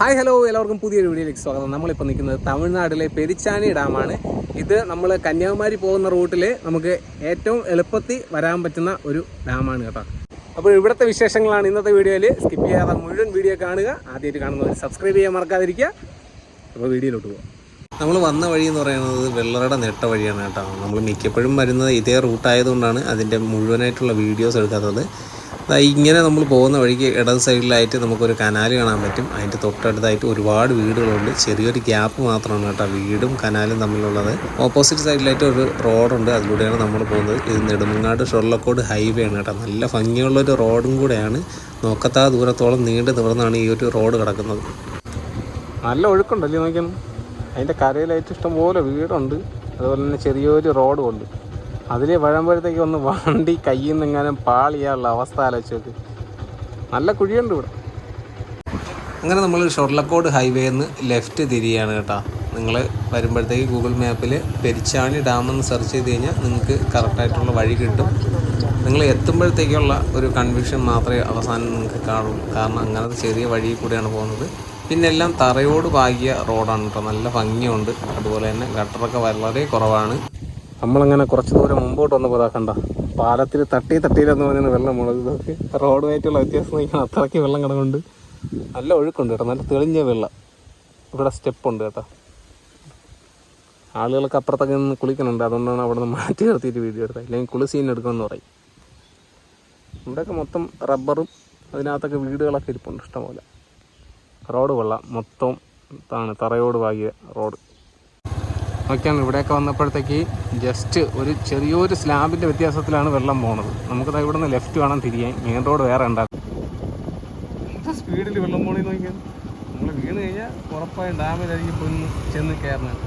Hi hello. എല്ലാവർക്കും പുതിയൊരു വീഡിയോയിലേക്ക് സ്വാഗതം. നമ്മളിപ്പോൾ നിൽക്കുന്നത് തമിഴ്നാട്ടിലെ പെരിച്ചാനി ഡാമാണ്. ഇത് നമ്മൾ കന്യാകുമാരി പോകുന്ന റൂട്ടിൽ നമുക്ക് ഏറ്റവും എളുപ്പത്തിൽ വരാൻ പറ്റുന്ന ഒരു ഡാമാണ് കേട്ടോ. അപ്പോൾ ഇവിടുത്തെ വിശേഷങ്ങളാണ് ഇന്നത്തെ വീഡിയോയിൽ സ്കിപ്പ് ചെയ്യാതെ മുഴുവൻ വീഡിയോ കാണുക. ആദ്യമായിട്ട് കാണുന്നവർ സബ്സ്ക്രൈബ് ചെയ്യാൻ മറക്കാതിരിക്കുക. അപ്പോൾ വീഡിയോയിലോട്ട് പോകാം നമ്മൾ വന്ന വഴി എന്ന് പറയുന്നത് വെള്ളറുടെ നെട്ട വഴിയാണ് കേട്ടോ. നമ്മൾ മിക്കപ്പോഴും വരുന്നത് ഇതേ റൂട്ടായതുകൊണ്ടാണ് അതിന്റെ മുഴുവനായിട്ടുള്ള വീഡിയോസ് എടുക്കാത്തത്. ഇങ്ങനെ നമ്മൾ പോകുന്ന വഴിക്ക് ഇടത് സൈഡിലായിട്ട് നമുക്കൊരു കനാൽ കാണാൻ പറ്റും. അതിന്റെ തൊട്ടടുത്തായിട്ട് ഒരുപാട് വീടുകളുണ്ട്. ചെറിയൊരു ഗ്യാപ്പ് മാത്രമാണ് കേട്ടോ വീടും കനാലും തമ്മിലുള്ളത്. ഓപ്പോസിറ്റ് സൈഡിലായിട്ട് ഒരു റോഡുണ്ട്. അതിലൂടെയാണ് നമ്മൾ പോകുന്നത്. ഇത് നെടുമങ്ങാട് ഷൊള്ളക്കോട് ഹൈവേ ആണ് കേട്ടോ. നല്ല ഭംഗിയുള്ളൊരു റോഡും കൂടെയാണ്. നോക്കത്താ ദൂരത്തോളം നീണ്ടു നിവർന്നാണ് ഈ ഒരു റോഡ് കിടക്കുന്നത്. നല്ല ഒഴുക്കുണ്ടല്ലേ നോക്കിയാൽ. അതിന്റെ കരയിലായിട്ട് ഇഷ്ടംപോലെ വീടുണ്ട്. അതുപോലെ തന്നെ ചെറിയൊരു റോഡും ഉണ്ട്. അതിൽ വഴമ്പഴത്തേക്ക് ഒന്ന് വണ്ടി കയ്യിൽ നിന്ന് പാളിയാനുള്ള അവസ്ഥ ആലോചിച്ച് നോക്ക്. നല്ല കുഴിയുണ്ട് ഇവിടെ. അങ്ങനെ നമ്മൾ ഷൊർലക്കോട് ഹൈവേയിൽ നിന്ന് ലെഫ്റ്റ് തിരിയാണ് കേട്ടോ. നിങ്ങൾ വരുമ്പോഴത്തേക്ക് ഗൂഗിൾ മാപ്പിൽ പെരിച്ചാണി ഡാമെന്ന് സെർച്ച് ചെയ്ത് കഴിഞ്ഞാൽ നിങ്ങൾക്ക് കറക്റ്റായിട്ടുള്ള വഴി കിട്ടും. നിങ്ങൾ എത്തുമ്പോഴത്തേക്കുള്ള ഒരു കൺഫ്യൂഷൻ മാത്രമേ അവസാനം നിങ്ങൾക്ക് കാണുള്ളൂ കാരണം അങ്ങനത്തെ ചെറിയ വഴി കൂടെയാണ് പോകുന്നത്. പിന്നെ എല്ലാം തറയോട് പാകിയ റോഡാണ് കേട്ടോ. നല്ല ഭംഗിയുണ്ട്. അതുപോലെ തന്നെ ഗട്ടറൊക്കെ വളരെ കുറവാണ്. നമ്മളങ്ങനെ കുറച്ച് ദൂരം മുമ്പോട്ട് വന്നപ്പോൾ കണ്ട? പാലത്തിൽ തട്ടി തട്ടിയില്ലെന്ന് പറഞ്ഞാൽ വെള്ളം മുളക് ഇതൊക്കെ റോഡുമായിട്ടുള്ള വ്യത്യാസം നോക്കിയാൽ അത്രയ്ക്ക് വെള്ളം കിടന്നുണ്ട് നല്ല ഒഴുക്കുണ്ട് കേട്ടോ. നല്ല തെളിഞ്ഞ വെള്ളം. ഇവിടെ സ്റ്റെപ്പുണ്ട് കേട്ടോ. ആളുകൾക്ക് അപ്പുറത്തൊക്കെ നിന്ന് കുളിക്കുന്നുണ്ട്. അതുകൊണ്ടാണ് അവിടെ നിന്ന് മാറ്റി നിർത്തിയിട്ട് വീഡിയോ എടുത്തത്. ഇല്ലെങ്കിൽ കുളി സീൻ എടുക്കുമെന്ന് പറയും. ഇവിടെയൊക്കെ മൊത്തം റബ്ബറും അതിനകത്തൊക്കെ വീടുകളൊക്കെ ഇരിപ്പുണ്ട്. ഇഷ്ടംപോലെ. റോഡ് കൊള്ളാം. മൊത്തം താണ് തറയോട് വാങ്ങിയ റോഡ് നോക്കിയാണ് ഇവിടെയൊക്കെ വന്നപ്പോഴത്തേക്ക് ജസ്റ്റ് ഒരു ചെറിയൊരു സ്ലാബിന്റെ വ്യത്യാസത്തിലാണ് വെള്ളം പോണത്. നമുക്കത് ഇവിടെ നിന്ന് ലെഫ്റ്റ് വേണം തിരിയാൻ. മെയിൻ റോഡ് വേറെ ഉണ്ടാകും സ്പീഡിൽ വെള്ളം പോണി നോക്കിയാൽ നമ്മൾ വീണ് കഴിഞ്ഞാൽ ഉറപ്പായും ഡാമിലായിരിക്കും പോയി ചെന്ന് കയറുന്നത്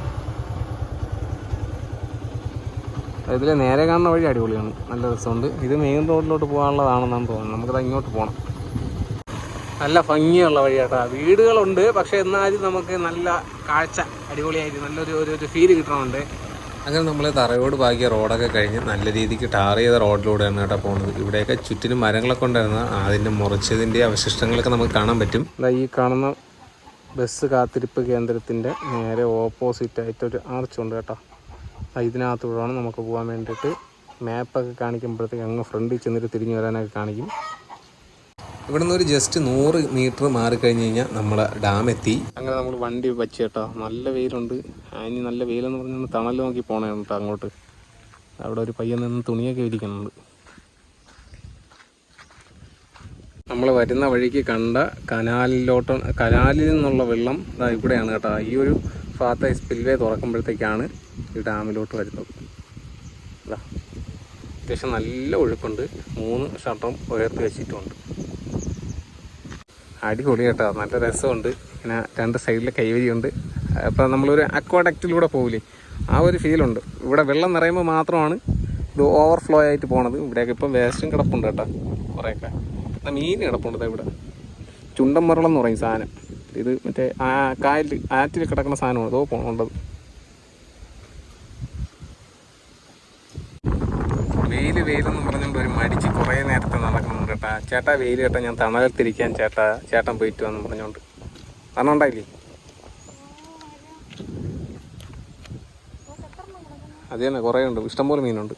ഇതിൽ നേരെ കാണുന്ന വഴി അടിപൊളിയാണ്. നല്ല രസമുണ്ട്. ഇത് മെയിൻ റോഡിലോട്ട് പോകാനുള്ളതാണെന്നാണ് തോന്നുന്നത്. നമുക്കത് അങ്ങോട്ട് പോകണം നല്ല ഭംഗിയുള്ള വഴിയാട്ടാ. വീടുകളുണ്ട് പക്ഷെ എന്നാലും നമുക്ക് നല്ല കാഴ്ച അടിപൊളിയായിട്ട് നല്ലൊരു ഒരു ഒരു ഫീൽ കിട്ടണമുണ്ട്. അങ്ങനെ നമ്മൾ തറയോട് പാകിയ റോഡൊക്കെ കഴിഞ്ഞ് നല്ല രീതിക്ക് ടാർ ചെയ്ത റോഡിലൂടെയാണ് കേട്ടോ പോകുന്നത്. ഇവിടെയൊക്കെ ചുറ്റിനും മരങ്ങളൊക്കെ ഉണ്ടായിരുന്ന അതിന്റെ മുറിച്ചതിന്റെ അവശിഷ്ടങ്ങളൊക്കെ നമുക്ക് കാണാൻ പറ്റും. അതായത് ഈ കാണുന്ന ബസ് കാത്തിരിപ്പ് കേന്ദ്രത്തിന്റെ നേരെ ഓപ്പോസിറ്റ് ആയിട്ട് ഒരു ആർച്ച് ഉണ്ട് കേട്ടോ. ഇതിനകത്തൂടെയാണ് നമുക്ക് പോകാൻ വേണ്ടിയിട്ട് മാപ്പൊക്കെ കാണിക്കുമ്പോഴത്തേക്ക് അങ്ങ് ഫ്രണ്ടിൽ ചെന്നിട്ട് തിരിഞ്ഞു വരാനൊക്കെ കാണിക്കും. ഇവിടെ നിന്ന് ഒരു ജസ്റ്റ് നൂറ് മീറ്റർ മാറിക്കഴിഞ്ഞ് കഴിഞ്ഞാൽ നമ്മളെ ഡാം എത്തി. അങ്ങനെ നമ്മൾ വണ്ടി വച്ച് കേട്ടോ. നല്ല വെയിലുണ്ട്. അതിന് നല്ല വെയിലെന്ന് പറഞ്ഞാൽ തണൽ നോക്കി പോണേ കേട്ടോ അങ്ങോട്ട്. അവിടെ ഒരു പയ്യൻ നിന്ന് തുണിയൊക്കെ ഇരിക്കുന്നുണ്ട് നമ്മൾ വരുന്ന വഴിക്ക് കണ്ട കനാലിലോട്ട് കനാലിൽ നിന്നുള്ള വെള്ളം ഇതാ ഇവിടെയാണ് കേട്ടോ. ഈ ഒരു ഭാഗത്തെ സ്പിൽവേ തുറക്കുമ്പോഴത്തേക്കാണ് ഈ ഡാമിലോട്ട് വരുന്നത്. അതാ അത്യാവശ്യം നല്ല ഒഴുക്കുണ്ട്. മൂന്ന് ഷട്ടറും ഉയർത്തി വെച്ചിട്ടുമുണ്ട്. അടിപൊളി കേട്ടോ. നല്ല രസമുണ്ട്. പിന്നെ രണ്ട് സൈഡിൽ കൈവരിയുണ്ട്. അപ്പോൾ നമ്മളൊരു അക്വാഡക്റ്റിലൂടെ പോകില്ലേ ആ ഒരു ഫീലുണ്ട് ഇവിടെ വെള്ളം നിറയുമ്പോൾ മാത്രമാണ് ഇത് ഓവർഫ്ലോ ആയിട്ട് പോണത്. ഇവിടെയൊക്കെ ഇപ്പം വേസ്റ്റും കിടപ്പുണ്ട് കേട്ടോ. കുറേയൊക്കെ. മീൻ കിടപ്പുണ്ട് ഇവിടെ. ചുണ്ടൻ എന്ന് പറയും സാധനം. ഇത് മറ്റേ ആ കായലിൽ ആറ്റിൽ കിടക്കുന്ന സാധനമാണ്. ഇതോ പോകേണ്ടത് വെയിൽ വെയിലെന്ന് പറഞ്ഞുകൊണ്ട് ഒരു നേരത്തെ കേട്ടാ ചേട്ടാ വെയിൽ കേട്ടാ ഞാൻ തണലത്തിരിക്കാൻ ചേട്ടാ ചേട്ടൻ പോയിട്ട് വന്നു പറഞ്ഞോണ്ട്. പറഞ്ഞോണ്ടായില്ലേ അത് തന്നെ കുറേ ഉണ്ട്. ഇഷ്ടംപോലെ മീനുണ്ട്.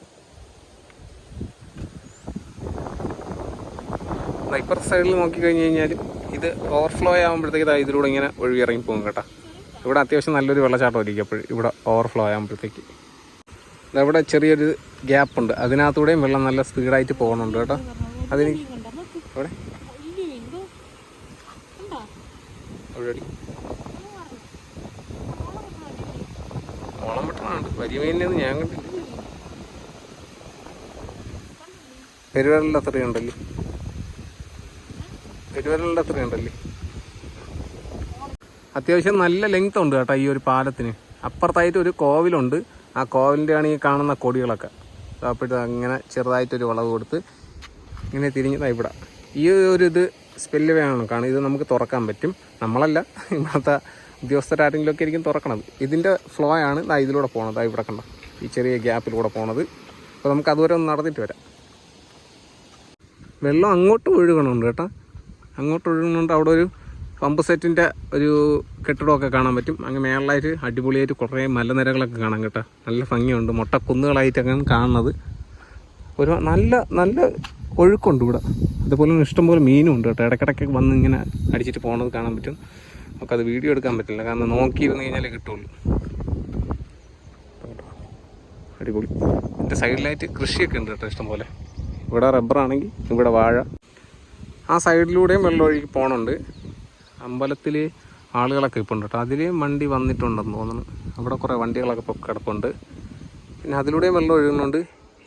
ഇപ്പുറത്തെ സൈഡിൽ നോക്കി കഴിഞ്ഞ് കഴിഞ്ഞാൽ ഇത് ഓവർഫ്ലോ ആകുമ്പോഴത്തേക്ക് ഇതാ ഇതിലൂടെ ഇങ്ങനെ ഒഴുകി ഇറങ്ങി പോകും കേട്ടോ. ഇവിടെ അത്യാവശ്യം നല്ലൊരു വെള്ളച്ചാട്ടം ഇരിക്കും അപ്പോൾ ഇവിടെ ഓവർഫ്ലോ ആകുമ്പോഴത്തേക്ക് ഇതവിടെ ചെറിയൊരു ഗ്യാപ്പുണ്ട് അതിനകത്തൂടെയും വെള്ളം നല്ല സ്പീഡായിട്ട് പോകുന്നുണ്ട് കേട്ടോ. അതിന് ഇവിടെ എവിടെയാടി? ഓളം വെട്ടണുണ്ട് വലിയ മീനിനൊന്നും ഞാൻ കണ്ടില്ല. പെരുവരലിന്റെ അത്രയുണ്ടല്ലേ പെരുവരലിന്റെ അത്രയുണ്ടല്ലേ അത്യാവശ്യം നല്ല ലെങ്ത് ഉണ്ട് കേട്ടോ ഈ ഒരു പാലത്തിന്. അപ്പുറത്തായിട്ട് ഒരു കോവിലുണ്ട്. ആ കോവിലിന്റെയാണ് ഈ കാണുന്ന കൊടികളൊക്കെ. അപ്പോഴത്തെ അങ്ങനെ ചെറുതായിട്ടൊരു വളവ് കൊടുത്ത് ഇങ്ങനെ തിരിഞ്ഞ് ഇവിടെ. ഈ ഒരു ഇത് സ്പെല്ല് വേണം? കാരണം ഇത് നമുക്ക് തുറക്കാൻ പറ്റും. നമ്മളല്ല ഇവിടുത്തെ ഉദ്യോഗസ്ഥരാരെങ്കിലുമൊക്കെ ആയിരിക്കും തുറക്കണത് ഇതിന്റെ ഫ്ലോ ആണ് ദാ ഇതിലൂടെ പോണത്. ദാ ഇവിടെ കണ്ട? ഈ ചെറിയ ഗ്യാപ്പിലൂടെ പോകണത് അപ്പോൾ നമുക്ക് അതുവരെ ഒന്ന് നടന്നിട്ട് വരാം. വെള്ളം അങ്ങോട്ട് ഒഴുകണമുണ്ട് കേട്ടോ. അങ്ങോട്ട് ഒഴുകണമുണ്ട് അവിടെ ഒരു പമ്പ് സെറ്റിന്റെ ഒരു കെട്ടിടമൊക്കെ കാണാൻ പറ്റും. അങ്ങ് മേളിലായിട്ട് അടിപൊളിയായിട്ട് കുറേ മലനിരകളൊക്കെ കാണാം കേട്ടോ. നല്ല ഭംഗിയുണ്ട്. മൊട്ടക്കുന്നുകളായിട്ടൊക്കെ കാണുന്നത്. ഒരു നല്ല നല്ല ഒഴുക്കുണ്ട് ഇവിടെ അതുപോലെ തന്നെ ഇഷ്ടംപോലെ മീനും ഉണ്ട് കേട്ടോ. ഇടയ്ക്കിടയ്ക്ക് വന്ന് ഇങ്ങനെ അടിച്ചിട്ട് പോകുന്നത് കാണാൻ പറ്റും. നമുക്കത് വീഡിയോ എടുക്കാൻ പറ്റില്ല. കാരണം നോക്കിയിരുന്ന് കഴിഞ്ഞാലേ കിട്ടുള്ളൂ. അടിപൊളി. എന്റെ സൈഡിലായിട്ട് കൃഷിയൊക്കെ ഉണ്ട് കേട്ടോ ഇഷ്ടംപോലെ. ഇവിടെ റബ്ബറാണെങ്കിൽ ഇവിടെ വാഴ. ആ സൈഡിലൂടെയും വെള്ളം ഒഴുകി പോകണുണ്ട് അമ്പലത്തിൽ ആളുകളൊക്കെ ഇപ്പോൾ ഉണ്ട് കേട്ടോ. അതിലേയും വണ്ടി വന്നിട്ടുണ്ടെന്ന് തോന്നുന്നു. അവിടെ കുറേ വണ്ടികളൊക്കെ ഇപ്പോൾ കിടപ്പുണ്ട്. പിന്നെ അതിലൂടെയും വെള്ളം ഒഴുകുന്നുണ്ട്.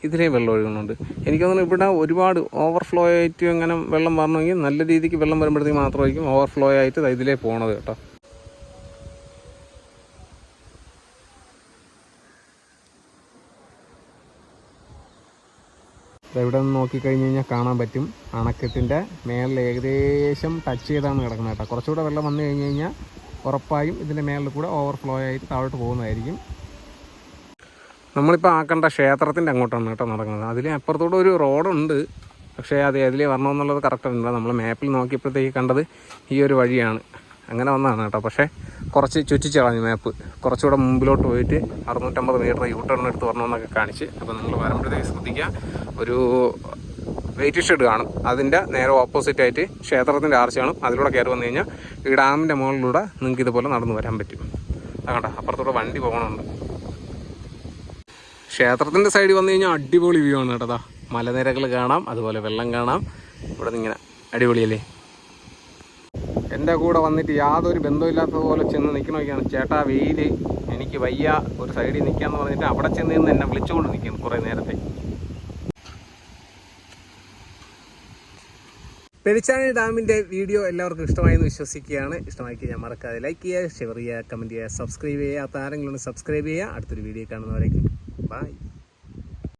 ഇതിലെയും വെള്ളം ഒഴുകുന്നുണ്ട്. എനിക്ക് തോന്നുന്നു ഇവിടെ ഒരുപാട് ഓവർഫ്ലോ ആയിട്ട് അങ്ങനെ വെള്ളം വരണമെങ്കിൽ നല്ല രീതിക്ക് വെള്ളം വരുമ്പോഴത്തേക്ക് മാത്രമായിരിക്കും ഓവർഫ്ലോ ആയിട്ട് ഇതിലേ പോണത് കേട്ടോ. ഇവിടെ നിന്ന് നോക്കിക്കഴിഞ്ഞ് കഴിഞ്ഞാൽ കാണാൻ പറ്റും. അണക്കെട്ടിന്റെ മേളിൽ ഏകദേശം ടച്ച് ചെയ്താണ് കിടക്കുന്നത് കേട്ടോ. കുറച്ചുകൂടെ വെള്ളം വന്നു കഴിഞ്ഞ് കഴിഞ്ഞാൽ ഉറപ്പായും ഇതിന്റെ മേളിൽ കൂടെ ഓവർഫ്ലോ ആയിട്ട് താഴോട്ട് പോകുന്നതായിരിക്കും. നമ്മളിപ്പോൾ കണ്ട ക്ഷേത്രത്തിന്റെ അങ്ങോട്ടാണ് കേട്ടോ നടക്കുന്നത്. അതിലെ അപ്പുറത്തോടെ ഒരു റോഡുണ്ട്. പക്ഷേ അത് ഏതിലേ വരണമെന്നുള്ളത് കറക്റ്റ് ഉണ്ട് നമ്മൾ മാപ്പിൽ നോക്കിയപ്പോഴത്തേക്ക് കണ്ടത് ഈ ഒരു വഴിയാണ്. അങ്ങനെ വന്നതാണ് കേട്ടോ. പക്ഷേ കുറച്ച് ചുറ്റിച്ചളഞ്ഞു മാപ്പ് കുറച്ചുകൂടെ മുമ്പിലോട്ട് പോയിട്ട് അറുന്നൂറ്റമ്പത് മീറ്റർ യൂ ടേൺ എടുത്ത് വരണമെന്നൊക്കെ കാണിച്ച് അപ്പോൾ നിങ്ങൾ വരുമ്പോഴത്തേക്ക് ശ്രദ്ധിക്കുക. ഒരു വെയിറ്റ് ഷെഡ് കാണും. അതിന്റെ നേരെ ഓപ്പോസിറ്റ് ആയിട്ട് ക്ഷേത്രത്തിന്റെ ആർച്ച് കാണും. അതിലൂടെ കയറി വന്നു കഴിഞ്ഞാൽ ഈ ഡാമിന്റെ മുകളിലൂടെ നിങ്ങൾക്ക് ഇതുപോലെ നടന്നു വരാൻ പറ്റും. അതാണ്ട അപ്പുറത്തൂടെ വണ്ടി പോകണമുണ്ട്. ക്ഷേത്രത്തിന്റെ സൈഡിൽ വന്നു കഴിഞ്ഞാൽ അടിപൊളി വ്യൂ ആണ് കേട്ടോ മലനിരകൾ കാണാം അതുപോലെ വെള്ളം കാണാം. ഇവിടെ നിന്ന് ഇങ്ങനെ അടിപൊളിയല്ലേ? എന്റെ കൂടെ വന്നിട്ട് യാതൊരു ബന്ധമില്ലാത്തത് പോലെ ചെന്ന് നിൽക്കണമൊക്കെയാണ് ചേട്ടാ വെയിൽ എനിക്ക് വയ്യ ഒരു സൈഡിൽ നിൽക്കാന്ന് പറഞ്ഞിട്ട് അവിടെ ചെന്ന് നിന്ന് എന്നെ വിളിച്ചുകൊണ്ട് നിൽക്കുന്നു കുറേ നേരത്തെ. പെരിച്ചാണി ഡാമിന്റെ വീഡിയോ എല്ലാവർക്കും ഇഷ്ടമായെന്ന് വിശ്വസിക്കുകയാണ്. ഇഷ്ടമായി കഴിഞ്ഞാൽ മറക്കാതെ ലൈക്ക് ചെയ്യുക ഷെയർ ചെയ്യുക കമന്റ് ചെയ്യുക സബ്സ്ക്രൈബ് ചെയ്യുക ആരെങ്കിലും സബ്സ്ക്രൈബ് ചെയ്യുക. അടുത്തൊരു വീഡിയോ കാണുന്നവരേക്കും Bye.